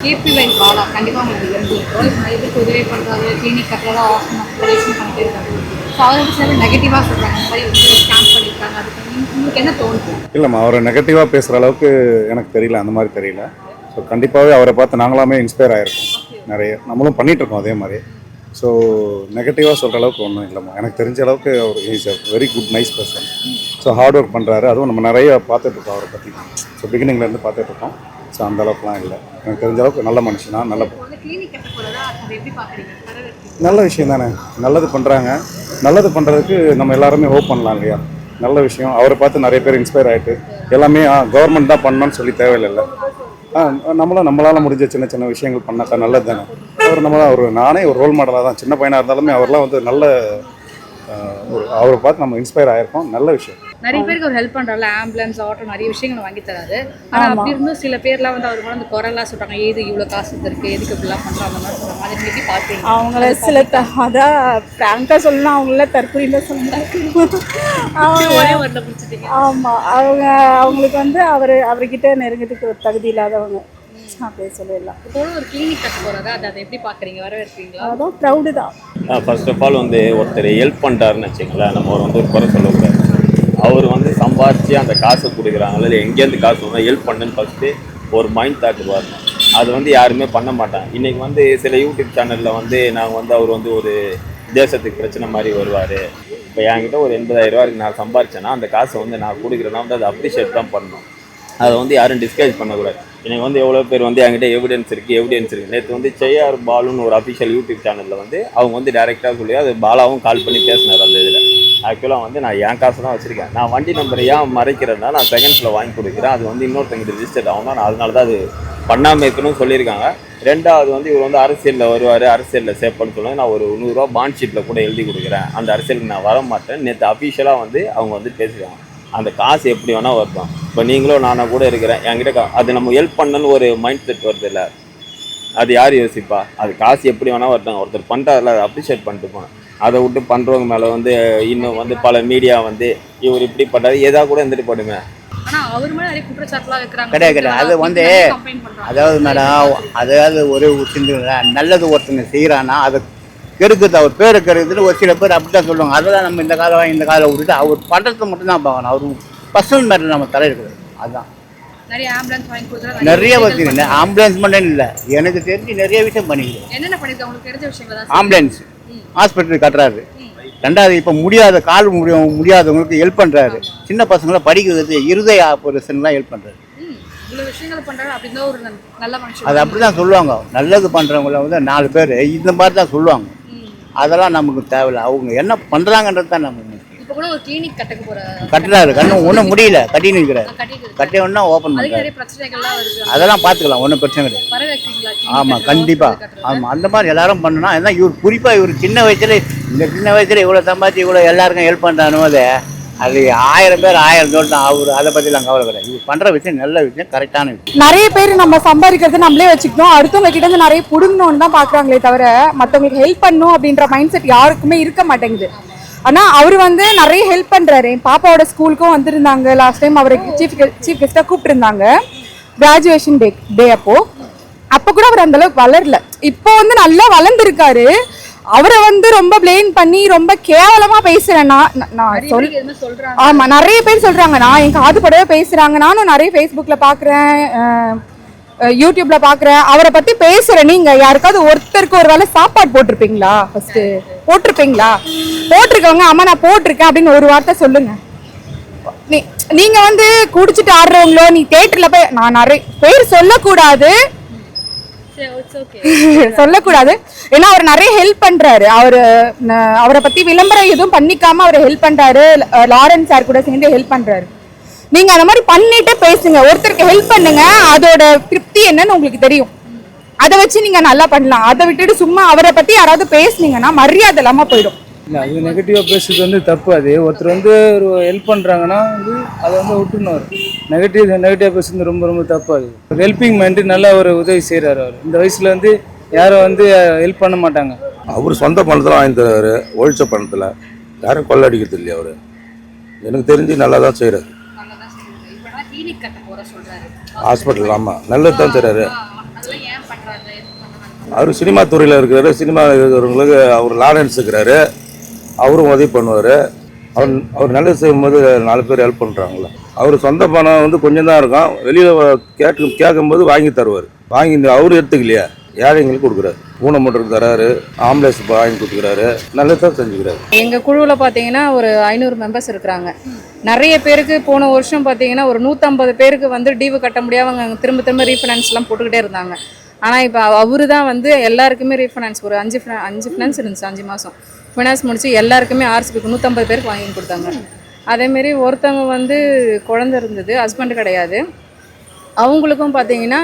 KP line Bala கண்டிப்பாக உங்களுக்கு இருந்து நிறைய பேருக்கு உதவி பண்ணுறாரு கிளினிக் கட்டுறதா ஆப்ரேஷன் பண்ணிட்டு இருக்காங்க ஸோ அதை வந்து சில நெகட்டிவாக சொல்கிறாங்க இந்த மாதிரி வந்து ஸ்கேம் பண்ணியிருக்காங்க அதுக்கு உங்களுக்கு என்ன தோணுது? இல்லைம்மா அவரை நெகட்டிவாக பேசுகிற அளவுக்கு எனக்கு தெரியல. அந்த மாதிரி தெரியல. ஸோ கண்டிப்பாகவே அவரை பார்த்து நாங்களாமே இன்ஸ்பயர் ஆகிருக்கோம் நிறைய நம்மளும் பண்ணிகிட்ருக்கோம் அதே மாதிரி. ஸோ நெகட்டிவாக சொல்கிற அளவுக்கு ஒன்றும் இல்லைம்மா. எனக்கு தெரிஞ்ச அளவுக்கு அவர் is a very good nice person so hard work பண்ணுறாரு அதுவும் நம்ம நிறைய பார்த்துட்ருக்கோம் அவரை பற்றி ஸோ பிகினிங்லேருந்து பார்த்துட்ருக்கோம் ஸோ அந்த அளவுக்குலாம் இல்லை. எனக்கு தெரிஞ்ச அளவுக்கு நல்ல மனுஷனா நல்ல நல்ல விஷயம் தானே. நல்லது பண்ணுறாங்க நல்லது பண்ணுறதுக்கு நம்ம எல்லாருமே ஹோப் பண்ணலாம் இல்லையா? நல்ல விஷயம். அவரை பார்த்து நிறைய பேர் இன்ஸ்பயர் ஆகிட்டு எல்லாமே கவர்மெண்ட் தான் பண்ணணும்னு சொல்லி தேவையில்லை ஆ நம்மளும் நம்மளால் முடிஞ்ச சின்ன சின்ன விஷயங்கள் பண்ணாக்கா நல்லது தானே. அவர் நம்ம ஒரு நானே ஒரு ரோல் மாடலாக தான் சின்ன பையனாக இருந்தாலுமே அவர்லாம் வந்து நல்ல ஒரு அவரை பார்த்து நம்ம இன்ஸ்பயர் ஆகிருக்கோம் நல்ல விஷயம். நிறைய பேருக்கு அவர் ஹெல்ப் பண்ணுறாரு ஆம்புலன்ஸ் ஆட்டோ நிறைய விஷயங்கள் வாங்கி தராரு. ஆனால் அப்படி இருந்தும் சில பேர்லாம் வந்து அவர் வந்து குரல்லாம் சொல்கிறாங்க ஏது இவ்வளோ காசு இருக்கு? எதுக்கு இப்படிலாம் பண்ணுறோம் அந்த மாதிரி சொல்கிறாங்க அதை எப்படி பார்க்குறீங்க அவங்கள சில த அதான் ஃப்ராங்காக சொல்லலாம் அவங்கள தற்கொலையில் சொல்லலாம். அவங்க ஒரே வரல பிடிச்சிட்டீங்க ஆமாம் அவங்க அவங்களுக்கு வந்து அவர் அவர்கிட்ட நெருங்கிறதுக்கு ஒரு தகுதி இல்லாதவங்க. அப்படியே சொல்லிடலாம். இப்போ ஒரு கிளினிக் கட்ட போகிறதா அதை அதை எப்படி பார்க்குறீங்க? வரவேற்கிறீங்களா? அதுவும் ப்ரௌடு தான். ஃபர்ஸ்ட் ஆஃப் ஆல் வந்து ஒருத்தர் ஹெல்ப் பண்ணுறாருன்னு வச்சுங்களேன் நம்ம அவர் வந்து ஒரு குறை சொல்லக்கூடாது. அவர் வந்து சம்பாதிச்சு அந்த காசை கொடுக்குறாங்களா இல்லை எங்கேருந்து காசு வந்தால் ஹெல்ப் பண்ணுன்னு ஃபஸ்ட்டு ஒரு மைண்ட் தாட் வரணும் அது வந்து யாருமே பண்ண மாட்டாங்க. இன்றைக்கி வந்து சில யூடியூப் சேனலில் வந்து நாங்கள் வந்து அவர் வந்து ஒரு தேசத்துக்கு பிரச்சனை மாதிரி வருவார். இப்போ என்கிட்ட ஒரு எண்பதாயிரம் ரூபாய்க்கு நான் சம்பாரிச்சேன்னா அந்த காசை வந்து நான் கொடுக்குறேன்னா வந்து அதை அப்ரிஷியேட் தான் பண்ணணும். அதை வந்து யாரும் டிஸ்கரேஜ் பண்ணக்கூடாது. எனக்கு வந்து எவ்வளோ பேர் வந்து என்கிட்ட எவிடன்ஸ் இருக்குது எவிடன்ஸ் இருக்குது நேற்று வந்து செய்யார் பாலுன்னு ஒரு அஃபிஷியல் யூடியூப் சேனலில் வந்து அவங்க வந்து டேரெக்டாக சொல்லி அது பாலாவும் கால் பண்ணி பேசினார் அந்த இதில். ஆக்சுவலாக வந்து நான் என் காசு தான் வச்சுருக்கேன். நான் வண்டி நம்பரை ஏன் மறைக்கிறேன்னா நான் செகண்ட்ஸில் வாங்கி கொடுக்குறேன். அது வந்து இன்னொருத்தங்க ரிஜிஸ்டர்ட் ஆகும் நான் அதனால தான் அது பண்ணாமல் இருக்கணும்னு சொல்லியிருக்காங்க. ரெண்டாவது வந்து இவர் வந்து அரசியலில் வருவார் அரசியலில் சேர்ப்பேன்னு சொல்லுவாங்க நான் ஒரு நூறுரூவா பாண்ட் ஷீட்டில் கூட எழுதி கொடுக்குறேன். அந்த அரசியலுக்கு நான் வர மாட்டேன். நேற்று அஃபிஷியலாக வந்து அவங்க வந்து பேசுகிறாங்க அந்த காசு எப்படி வேணால் வரட்டும். இப்போ நீங்களும் நானாக கூட இருக்கிறேன். என்கிட்ட கா- அது நம்ம ஹெல்ப் பண்ணணும்னு ஒரு மைண்ட் செட் வருது இல்லை. அது யார் யோசிப்பா? அது காசு எப்படி வேணால் வரட்டும். ஒருத்தர் பண்ணுறாருல அதை அப்ரிஷியேட் பண்ணிட்டு போனேன் அதை விட்டு பண்ணுறவங்க மேலே வந்து இன்னும் வந்து பல மீடியா வந்து இவர் இப்படி பண்ணுறாரு ஏதாவது கூட இருந்துட்டு போடுமே ஆனா அவர் மேல நிறைய குற்றச்சாட்டுலாம் வைக்கிறாங்க. கிடையாது, கிடையாது. அது வந்து அதாவது மேடம் அதாவது ஒரு சிந்தனை நல்லது ஒருத்தங்க செய்கிறான்னா அதை கெடுக்குது அவர் பேரை கெடுக்குதுன்னு ஒரு சில பேர் அப்படி தான் சொல்லுவாங்க. அதெல்லாம் நம்ம இந்த காலம் இந்த காலம் விட்டுட்டு அவர் பண்ணுறது மட்டும் தான் பார்க்கணும். அவர் பர்சனல் மேட்டர் நம்ம தலை இருக்குது அதுதான் நிறைய ஆம்புலன்ஸ் வாங்கி நிறைய வசதி ஆம்புலன்ஸ் மட்டும் இல்லை. எனக்கு தெரிஞ்சு நிறைய விஷயம் பண்ணிக்கிறேன் என்னென்ன பண்ணிருக்காங்க உங்களுக்கு தெரிஞ்ச தான் ஆம்புலன்ஸ் ஹாஸ்பிட்டல் கட்டுறாரு. ரெண்டாவது இப்போ முடியாத கால் முடிய முடியாதவங்களுக்கு ஹெல்ப் பண்ணுறாரு சின்ன பசங்களை படிக்கிறது இருதய ஆபரேஷன்லாம் ஹெல்ப் பண்ணுறாரு அது அப்படி தான் சொல்லுவாங்க. நல்லது பண்ணுறவங்கள வந்து நாலு பேர். இந்த மாதிரி தான் சொல்லுவாங்க. அதெல்லாம் நமக்கு தேவையில்ல. அவங்க என்ன பண்ணுறாங்கன்றது தான் நமக்கு கூட ஒரு கிளினிக் கட்டக்க போற கட்டுறாரு. கண்ணு ஒன்றும் முடியல. கட்டி நிற்கிறாரு கட்டி ஒன்றா ஓப்பன் அதுக்கு பண்ணுறாரு நிறைய பிரச்சனைகள்லாம் வருது. அதெல்லாம் பார்த்துக்கலாம் ஒன்றும் பிரச்சனை கிடையாது. ஆமாம் கண்டிப்பாக? ஆமாம் அந்த மாதிரி எல்லாரும் பண்ணணும் ஏன்னா இவர் குறிப்பாக இவர் சின்ன வயசுல இந்த சின்ன வயசுல இவ்வளோ சம்பாதிச்சு இவ்வளோ எல்லாருக்கும் ஹெல்ப் பண்ணுறானு போது அது ஆயிரம் பேர் ஆயிரம் சொல்லிட்டான் அவர் அதை பற்றிலாம் கவலை கிடையாது. இவர் பண்ணுற விஷயம் நல்ல விஷயம் கரெக்டான விஷயம். நிறைய பேர் நம்ம சம்பாதிக்கிறது நம்மளே வச்சுக்கணும் அடுத்தவங்க கிட்ட இருந்து நிறைய புடுங்கணும்னு தான் பார்க்குறாங்களே தவிர மற்றவங்களுக்கு ஹெல்ப் பண்ணணும் அப்படின்ற மைண்ட் செட் யாருக்குமே இருக்க மாட்டேங்குது. ஆனால் அவர் வந்து நிறைய ஹெல்ப் பண்ணுறாரு என் பாப்பாவோட ஸ்கூலுக்கும் வந்திருந்தாங்க. லாஸ்ட் டைம் அவருக்கு சீஃப் சீஃப் கெஸ்ட்டாக கூப்பிட்டுருந்தாங்க. கிராஜுவேஷன் டே டே அப்போ. அப்போ கூட அவர் அந்த அளவுக்கு வளரல. இப்போ வந்து நல்லா வளர்ந்துருக்காரு. அவரை வந்து ரொம்ப ப்ளேம் பண்ணி ரொம்ப கேவலமா பேசுறேன். நான் சொல் பேருக்கு எதுவுமே சொல்றாங்க. ஆமா நிறைய பேர் சொல்றாங்க. நான் என் காது படவே பேசுறாங்க. நானும் நிறைய ஃபேஸ்புக்ல பாக்குறேன். அஹ், அஹ், யூடியூப்ல பாக்குறேன் அவரை பத்தி பேசுறேன் நீங்க யாருக்காவது ஒருத்தருக்கு ஒரு வேளை சாப்பாடு போட்டிருப்பீங்களா? ஃபர்ஸ்ட் போட்டிருப்பீங்களா? போட்டிருக்கவங்க ஆமா நான் போட்டிருக்கேன் அப்படின்னு ஒரு வார்த்தை சொல்லுங்க. நீங்க வந்து குடிச்சிட்டு ஆடுறவங்களோ நீ தேட்டர்ல போய் நான் நிறைய பேர் சொல்லக்கூடாது. சொல்லக்கூடாது. ஏன்னா அவர் நிறைய ஹெல்ப் பண்றாரு. அவர் அவரை பத்தி விளம்பரம் எதுவும் பண்ணிக்காம அவர் ஹெல்ப் பண்றாரு. லாரன்ஸ் சார் கூட சேர்ந்து ஹெல்ப் பண்றாரு. நீங்க அந்த மாதிரி பண்ணிட்டு பேசுங்க. ஒருத்தருக்கு ஹெல்ப் பண்ணுங்க. அதோட திருப்தி என்னன்னு உங்களுக்கு தெரியும். அதை வச்சு நீங்க நல்லா பண்ணலாம். அதை விட்டுட்டு சும்மா அவரை பத்தி யாராவது பேசுனீங்கன்னா மரியாதை இல்லாம போயிடும். இல்லை அது நெகட்டிவாக பேசுறது வந்து தப்பு. அது ஒருத்தர் வந்து ஒரு ஹெல்ப் பண்ணுறாங்கன்னா வந்து அதை வந்து விட்டுணும் நெகட்டிவ் நெகட்டிவாக பேசுறது ரொம்ப ரொம்ப தப்பு அது. ஒரு ஹெல்பிங் மைண்டு நல்லா ஒரு உதவி செய்கிறாரு அவர். இந்த வயசில் வந்து யாரும் வந்து ஹெல்ப் பண்ண மாட்டாங்க. அவர் சொந்த பணத்தில் வாங்கி தருவார் ஒழிச்ச பணத்தில். யாரும் கொள்ளடிக்கிறது இல்லையா அவர்? எனக்கு தெரிஞ்சு நல்லா தான் செய்கிறாரு நல்லதான் சொல்றாரு இப்ப கிளினிக் கட்ட போற சொல்றாரு. ஹாஸ்பிட்டல் ஆமாம் நல்லது தான் பண்ணாங்க அவர் சினிமா துறையில் இருக்கிறாரு. சினிமா இருக்கிறவங்களுக்கு அவர் லாரன்ஸ் இருக்கிறாரு அவரும் உதவி பண்ணுவார். அவர் அவர் நல்லது செய்யும்போது நாலு பேர் ஹெல்ப் பண்ணுறாங்களே அவர் சொந்த பணம் வந்து கொஞ்சம் தான் இருக்கும். வெளியில் கேட்க கேட்கும்போது வாங்கி தருவார். வாங்கி இந்த அவர் எடுத்துக்கலையா. ஏழைங்களுக்கு கொடுக்குறாரு. ஊனமுட்டருக்கு தராரு ஆம்புலன்ஸ் வாங்கி கொடுக்குறாரு நல்லதாக செஞ்சுக்கிறாரு. எங்கள் குழுவில் பார்த்தீங்கன்னா ஒரு ஐநூறு மெம்பர்ஸ் இருக்கிறாங்க. நிறைய பேருக்கு போன வருஷம் பார்த்தீங்கன்னா ஒரு நூற்றம்பது பேருக்கு வந்து டிவு கட்ட முடியாமல் அவங்க திரும்ப திரும்ப ரீஃபினான்ஸ்லாம் போட்டுக்கிட்டே இருந்தாங்க. ஆனால் இப்போ அவரு தான் வந்து எல்லாருக்குமே ரீஃபினான்ஸ் ஒரு அஞ்சு அஞ்சு ஃபினான்ஸ் இருந்துச்சு அஞ்சு மாதம் ஃபினான்ஸ் முடிச்சு எல்லாருக்குமே ஆர்சிபிக்கு நூற்றம்பது பேருக்கு வாங்கி கொடுத்தாங்க. அதேமாரி ஒருத்தவங்க வந்து குழந்த இருந்தது ஹஸ்பண்டு கிடையாது. அவங்களுக்கும் பார்த்தீங்கன்னா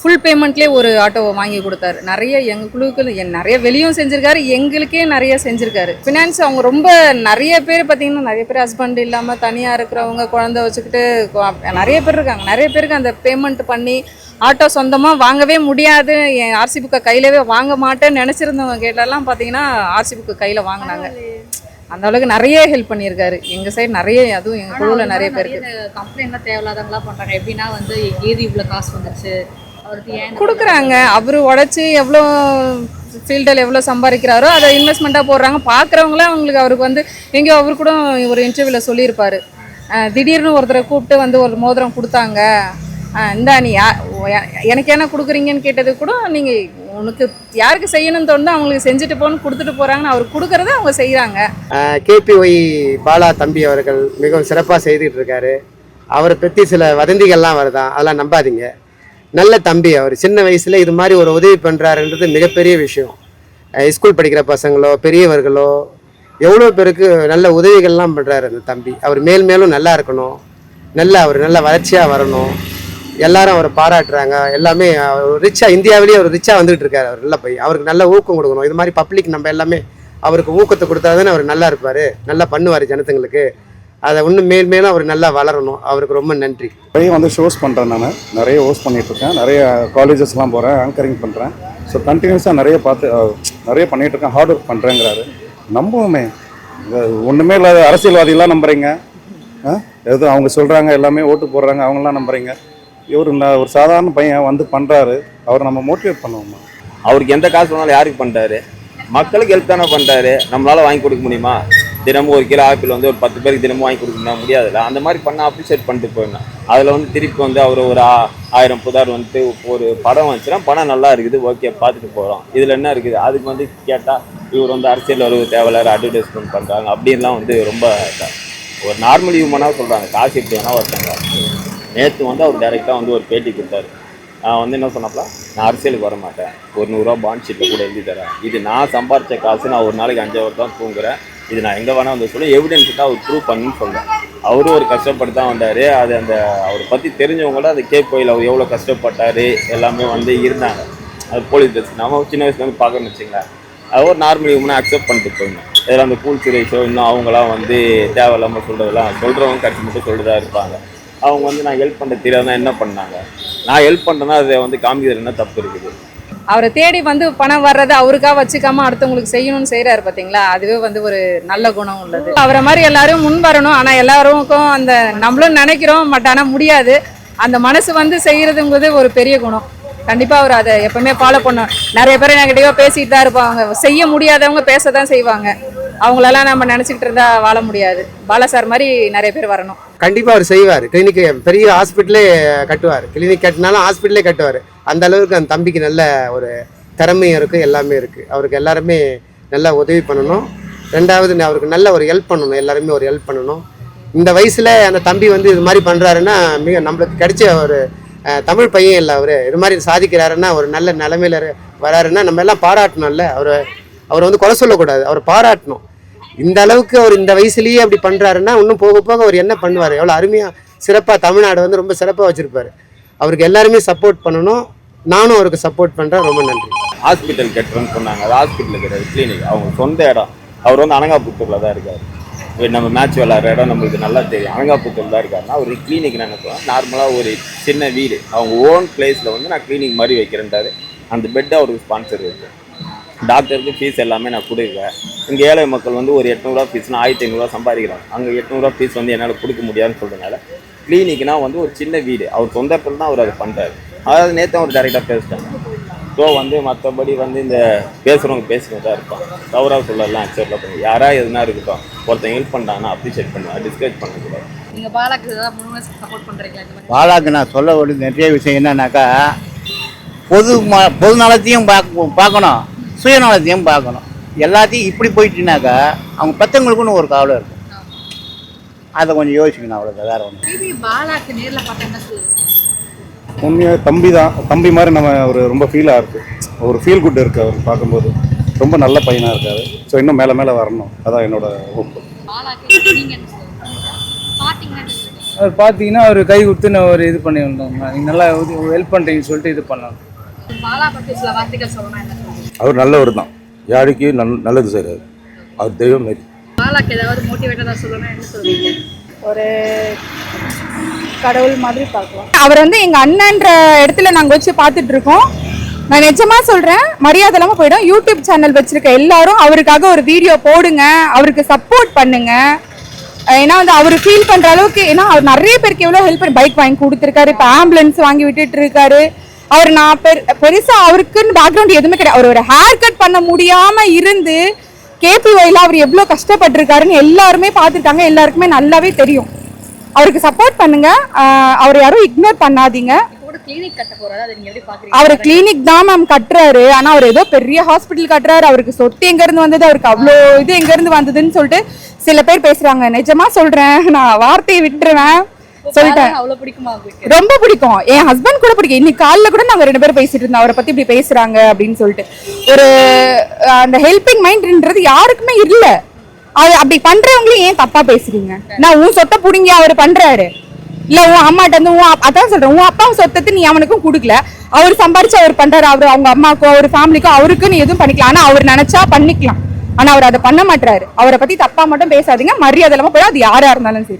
ஃபுல் பேமெண்ட்லேயே ஒரு ஆட்டோ வாங்கி கொடுத்தாரு. நிறைய எங்கள் குழுக்கள் நிறைய வெளியும் செஞ்சிருக்காரு எங்களுக்கே நிறைய செஞ்சிருக்காரு. ஃபினான்ஸ் அவங்க ரொம்ப நிறைய பேர் பார்த்தீங்கன்னா நிறைய பேர் ஹஸ்பண்ட் இல்லாமல் தனியாக இருக்கிறவங்க குழந்தை வச்சுக்கிட்டு நிறைய பேர் இருக்காங்க. நிறைய பேருக்கு அந்த பேமெண்ட் பண்ணி ஆட்டோ சொந்தமாக வாங்கவே முடியாது. என் ஆர்சி புக்கை கையிலவே வாங்க மாட்டேன்னு நினச்சிருந்தவங்க கேட்டெல்லாம் பார்த்தீங்கன்னா ஆர்சி புக்கு கையில் வாங்கினாங்க. அந்த அளவுக்கு நிறைய ஹெல்ப் பண்ணியிருக்காரு. எங்கள் சைடு நிறைய அதுவும் எங்கள் குழுவில் நிறைய பேருக்கு கம்ப்ளைண்ட்லாம் தேவையில்லாதவங்களா பண்றாங்க. எப்படின்னா வந்து ஏது இவ்வளவு காசு வந்துச்சு கொடுக்குறாங்க. அவர் உடச்சி எவ்வளோ ஃபீல்டில் எவ்வளோ சம்பாதிக்கிறாரோ அதை இன்வெஸ்ட்மெண்ட்டாக போடுறாங்க. பார்க்குறவங்களே அவங்களுக்கு அவருக்கு வந்து எங்கேயோ அவர் கூட ஒரு இன்டர்வியூவில் சொல்லியிருப்பார். திடீர்னு ஒருத்தரை கூப்பிட்டு வந்து ஒரு மோதிரம் கொடுத்தாங்க. இந்தா நீ யா எனக்கு என்ன கொடுக்குறீங்கன்னு கேட்டது கூட நீங்கள் உனக்கு யாருக்கு செய்யணும்னு தோணுதோ அவங்களுக்கு செஞ்சுட்டு போன்னு கொடுத்துட்டு போகிறாங்கன்னு அவர் கொடுக்குறத அவங்க செய்கிறாங்க கேபிஒய் பாலா தம்பி அவர்கள் மிகவும் சிறப்பாக செய்துட்டு இருக்காரு. அவரை பற்றி சில வதந்திகள்லாம் வருதான் அதெல்லாம் நம்பாதீங்க. நல்ல தம்பி அவர் சின்ன வயசில் இது மாதிரி ஒரு உதவி பண்ணுறாருன்றது மிகப்பெரிய விஷயம். ஸ்கூல் படிக்கிற பசங்களோ பெரியவர்களோ எவ்வளோ பேருக்கு நல்ல உதவிகள்லாம் பண்ணுறாரு அந்த தம்பி. அவர் மேல் மேலும் நல்லா இருக்கணும். நல்ல அவர் நல்ல வளர்ச்சியாக வரணும். எல்லாரும் அவரை பாராட்டுறாங்க. எல்லாமே அவர் ரிச்சாக இந்தியாவிலேயே அவர் ரிச்சாக வந்துகிட்டு இருக்காரு அவர் நல்ல பையன். அவருக்கு நல்ல ஊக்கம் கொடுக்கணும். இது மாதிரி பப்ளிக் நம்ம எல்லாமே அவருக்கு ஊக்கத்தை கொடுத்தா தானே அவர் நல்லா இருப்பார். நல்லா பண்ணுவார் ஜனத்துங்களுக்கு. அதை இன்னும் மேல் மேலும் அவர் நல்லா வளரணும். அவருக்கு ரொம்ப நன்றி. நிறைய வந்து ஷோஸ் பண்ணுறேன் நான். நிறைய ஹோஸ்ட் பண்ணிகிட்ருக்கேன் நிறைய காலேஜஸ்லாம் போகிறேன் ஆங்கரிங் பண்ணுறேன் ஸோ கண்டினியூஸாக நிறைய பார்த்து நிறைய பண்ணிகிட்ருக்கேன் ஹார்ட் ஒர்க் பண்ணுறேங்கிறாரு நம்புவோமே. ஒன்றுமே இல்லாத அரசியல்வாதிகளாம் நம்புறீங்க. ஆ? ஏதோ அவங்க சொல்கிறாங்க எல்லாமே ஓட்டு போடுறாங்க அவங்களாம் நம்புறீங்க. இவர் நான் ஒரு சாதாரண பையன் வந்து பண்ணுறாரு அவரை நம்ம மோட்டிவேட் பண்ணுவோமா? அவருக்கு எந்த காசு வேணாலும் யாருக்கு பண்ணுறாரு மக்களுக்கு ஹெல்ப் தானே பண்ணுறாரு நம்மளால வாங்கி கொடுக்க முடியுமா? தினமும் ஒரு கிலோ ஆப்பிள் வந்து ஒரு பத்து பேருக்கு தினமும் வாங்கி கொடுக்கணும் முடியாதுல்ல. அந்த மாதிரி பண்ண அப்ரிஷியேட் பண்ணிட்டு போயிருந்தேன் அதில் வந்து திருப்பி வந்து அவர் ஒரு ஆ- ஆயிரம் புதார் வந்துட்டு ஒரு படம் வந்துச்சுன்னா படம் நல்லா இருக்குது ஓகே பார்த்துட்டு போகிறோம் இதில் என்ன இருக்குது? அதுக்கு வந்து கேட்டால் இவர் வந்து அரசியல் வரவு தேவையில்லாத அட்வர்டைஸ்மெண்ட் பண்ணுறாங்க அப்படின்லாம் வந்து ரொம்ப ஒரு நார்மல் ஹியூமனாக சொல்கிறாங்க காசு எப்படி வேணால் ஒருத்தாங்க. நேற்று வந்து அவர் டேரெக்டாக வந்து ஒரு பேட்டி கொடுத்தாரு. நான் வந்து என்ன சொன்னப்பல நான் அரசியலுக்கு வர மாட்டேன். ஒரு நூறுரூவா பாண்ட் ஷீட்டில் கூட எழுதி தரேன். இது நான் சம்பாரித்த காசு நான் ஒரு நாளைக்கு அஞ்சாவது தான் தூங்குறேன். இது நான் எங்கே வேணால் வந்து சொல்லுவேன் எவிடன்ஸ் தான் அவர் ப்ரூவ் பண்ணுன்னு சொல்கிறேன் அவரும் ஒரு கஷ்டப்பட்டு தான் வந்தார். அது அந்த அவரை பற்றி தெரிஞ்சவங்கள அந்த கே கோயில் அவர் எவ்வளோ கஷ்டப்பட்டார் எல்லாமே வந்து இருந்தாங்க. அது போலீஸ் ட்ரெஸ் நம்ம சின்ன வயசுலேருந்து பார்க்கணும்னு வச்சுங்களேன். அது ஒரு நார்மல் ஹியூமனாக அக்செப்ட் பண்ணிட்டு போயிடணும் இதில் அந்த கூல் சுரேஷோ இன்னும் அவங்களாம் வந்து தேவையில்லாமல் சொல்கிறதெல்லாம் சொல்கிறவங்க கட்சி மட்டும் சொல்லிட்டு இருப்பாங்க. அவங்க வந்து நான் ஹெல்ப் பண்ண தெரியாதுன்னா என்ன பண்ணாங்க? நான் ஹெல்ப் பண்ணுறேன்னா அதை வந்து காமிக்கிறது என்ன தப்பு இருக்குது. அவரை தேடி வந்து பணம் வர்றது அவருக்கா வச்சுக்காம அடுத்தவங்களுக்கு செய்யணும்னு செய்கிறாரு பார்த்தீங்களா அதுவே வந்து ஒரு நல்ல குணம் உள்ளது. அவரை மாதிரி எல்லாரும் முன் வரணும். ஆனால் எல்லாருக்கும் அந்த நம்மளும் நினைக்கிறோம் பட் ஆனால் முடியாது. அந்த மனசு வந்து செய்கிறதுங்கிறது ஒரு பெரிய குணம். கண்டிப்பாக அவர் அதை எப்பவுமே ஃபாலோ பண்ணும் நிறைய பேர் நெகட்டிவாக பேசிட்டு தான் இருப்பாங்க. செய்ய முடியாதவங்க பேச தான் செய்வாங்க. அவங்களெல்லாம் நம்ம நினச்சிக்கிட்டு இருந்தா வாழ முடியாது. பாலா சார் மாதிரி நிறைய பேர் வரணும். கண்டிப்பாக அவர் செய்வார். கிளினிக் பெரிய ஹாஸ்பிட்டலே கட்டுவார். கிளினிக் கட்டினாலும் ஹாஸ்பிட்டலே கட்டுவார். அந்த அளவுக்கு அந்த தம்பிக்கு நல்ல ஒரு திறமையும் இருக்குது எல்லாமே இருக்குது அவருக்கு எல்லாருமே நல்லா உதவி பண்ணணும். ரெண்டாவது அவருக்கு நல்ல ஒரு ஹெல்ப் பண்ணணும். எல்லாருமே ஒரு ஹெல்ப் பண்ணணும். இந்த வயசில் அந்த தம்பி வந்து இது மாதிரி பண்ணுறாருன்னா மிக நம்மளுக்கு கிடைச்ச ஒரு தமிழ் பையன் இல்லை அவர். இது மாதிரி சாதிக்கிறாருன்னா ஒரு நல்ல நிலமையில வராருன்னா நம்ம எல்லாம் பாராட்டணும்ல. அவர் அவரை வந்து கொலை சொல்லக்கூடாது. அவர் பாராட்டணும். இந்த அளவுக்கு அவர் இந்த வயசுலேயே அப்படி பண்ணுறாருன்னா இன்னும் போக போக அவர் என்ன பண்ணுவார்? எவ்வளோ அருமையாக சிறப்பாக தமிழ்நாடு வந்து ரொம்ப சிறப்பாக வச்சுருப்பார். அவருக்கு எல்லாருமே சப்போர்ட் பண்ணணும். நானும் அவருக்கு சப்போர்ட் பண்ணுறேன் ரொம்ப நன்றி. ஹாஸ்பிட்டல் கட்டுறேன்னு சொன்னாங்க. அது ஹாஸ்பிட்டல் கிடையாது கிளினிக் அவங்க சொந்த இடம். அவர் வந்து அனங்காபுத்தூரில் தான் இருக்கார். நம்ம மேட்ச் விளாட்ற இடம் நம்மளுக்கு நல்லா தெரியும். அனங்காபுத்தூர் தான் இருக்காருன்னா ஒரு கிளினிக் நினைப்போம். நார்மலாக ஒரு சின்ன வீடு. அவங்க ஓன் பிளேஸில் வந்து நான் கிளினிக் மாதிரி வைக்கிறேன்றாரு அந்த பெட்டை அவருக்கு ஸ்பான்சர் இருக்கு டாக்டருக்கு ஃபீஸ் எல்லாமே நான் கொடுக்குறேன் இங்கே ஏழை மக்கள் வந்து ஒரு எட்நூறுவா ஃபீஸ்னால் ஆயிரத்தி ஐநூறுரூவா சம்பாதிக்கிறாங்க. அங்கே எட்நூறுவா ஃபீஸ் வந்து என்னால் கொடுக்க முடியாதுன்னு சொல்கிறதுனால கிளினிக்னா வந்து ஒரு சின்ன வீடு. அவர் சொந்த இடத்துல தான் அவர் அதை பண்ணுறாரு அதாவது நேற்று அவர் டேரெக்டாக பேசிட்டாங்க ஸோ வந்து மற்றபடி வந்து இந்த பேசுகிறவங்க பேசிட்டு தான் இருப்பான் தவறாக சொல்லலாம் அக்செப்ட் பண்ணி. யாரா எதுனா இருக்கட்டும் ஒருத்தன் ஹெல்ப் பண்ணாங்கன்னா அப்ரிஷியேட் பண்ணுவேன் டிஸ்கரேஜ் பண்ணக்கூடாது நீங்க பாலாக்கு சப்போர்ட் நான் சொல்ல வேண்டிய நிறைய விஷயம் என்னன்னாக்கா பொது ம பொது நலத்தையும் பார்க்க பார்க்கணும். சுயநலத்தையும் பார்க்கணும். எல்லாத்தையும் இப்படி போயிட்டுனாக்கா அவங்க பெற்றவங்களுக்குன்னு ஒரு கவலை இருக்கும் அதை கொஞ்சம் யோசிக்கணும் அவ்வளோதான் வேற ஒன்று உண்மையாக தம்பி தான் தம்பி மாதிரி நம்ம ஒரு ரொம்ப ஃபீலாக இருக்குது ஒரு ஃபீல் குட் இருக்குது அவர் பார்க்கும்போது. ரொம்ப நல்ல பையனாக இருக்காரு. ஸோ இன்னும் மேலே மேலே வரணும். அதான் என்னோட ஹோப் பாலாக்கு நீங்க என்ன சொல்லுங்க பாத்தீங்கன்னா என்ன சொல்லுங்க? அவர் பார்த்தீங்கன்னா அவர் கை கொடுத்து நான் ஒரு இது பண்ணி வந்தாங்க நீங்கள் நல்லா ஹெல்ப் பண்ணுறீங்கன்னு சொல்லிட்டு இது பண்ணலாம் அவர் நல்லவர் தான். யாருக்கு நல் நல்லது செய்கிறார் அவர் தெய்வம் மாரி. பாலாக்கு ஏதாவது சொல்லணும் என்ன ஒரு கடவுள் மாதிரி பார்க்கலாம். அவர் வந்து எங்க அண்ணன்ற இடத்துல நாங்க வச்சு பார்த்துட்டு இருக்கோம் நான் நிஜமா சொல்றேன் மரியாதை இல்லாம போயிடும். யூடியூப் சேனல் வச்சிருக்க எல்லாரும் அவருக்காக ஒரு வீடியோ போடுங்க அவருக்கு சப்போர்ட் பண்ணுங்க. ஏன்னா வந்து அவர் ஃபீல் பண்ற அளவுக்கு ஏன்னா அவர் நிறைய பேருக்கு எவ்வளவு ஹெல்ப் பண்ணி பைக் வாங்கி கொடுத்துருக்காரு இப்போ ஆம்புலன்ஸ் வாங்கி விட்டுட்டு இருக்காரு. அவர் நான் பெரு பெருசா அவருக்குன்னு பேக்ரவுண்ட் எதுவுமே கிடையாது. அவர் ஒரு ஹேர் கட் பண்ண முடியாம இருந்து கேபிஒய்ல அவர் எவ்வளவு கஷ்டப்பட்டிருக்காருன்னு எல்லாருமே பார்த்துருக்காங்க. எல்லாருக்குமே நல்லாவே தெரியும். அவருக்கு சப்போர்ட் பண்ணுங்க. அவர் யாரும் இக்னோர் பண்ணாதீங்க. அவர் கிளினிக் தான் மேம் கட்டுறாரு. ஆனா அவர் ஏதோ பெரிய ஹாஸ்பிட்டல் கட்டுறாரு. அவருக்கு சொத்து எங்க இருந்து வந்தது? அவருக்கு அவ்வளோ இது எங்க இருந்து வந்ததுன்னு சொல்லிட்டு சில பேர் பேசுறாங்க. நிஜமா சொல்றேன். நான் வார்த்தையை விட்டுருவேன். சொல்லிட்டேன் அவ்வளவு பிடிக்குமா ரொம்ப பிடிக்கும். என் ஹஸ்பண்ட் கூட பிடிக்கும். இன்னைக்கு காலைல கூட நாங்க ரெண்டு பேரும் பேசிட்டு இருந்தோம். அவரை பத்தி இப்படி பேசுறாங்க அப்படின்னு சொல்லிட்டு. ஒரு அந்த ஹெல்பிங் மைண்ட்ன்றது யாருக்குமே இல்ல. அது அப்படி பண்றவங்களையும் ஏன் தப்பா பேசுறீங்க? நான் உன் சொத்தை புடுங்கி அவர் பண்றாரு. இல்ல உன் அம்மாட்ட இருந்து உன் அதான் சொல்றேன். உன் அப்பா சொத்தத்தை நீ அவனுக்கும் கொடுக்கல. அவர் சம்பாரிச்சு அவர் பண்றாரு. அவர் அவங்க அம்மாக்கோ அவர் ஃபேமிலிக்கோ அவருக்குன்னு எதுவும் பண்ணிக்கலாம். ஆனா அவர் நினைச்சா பண்ணிக்கலாம். ஆனா அவர் அதை பண்ண மாட்டாரு அவரை பத்தி தப்பா மட்டும் பேசாதீங்க. மரியாதை இல்லாம போய் அது யாரா இருந்தாலும் சரி.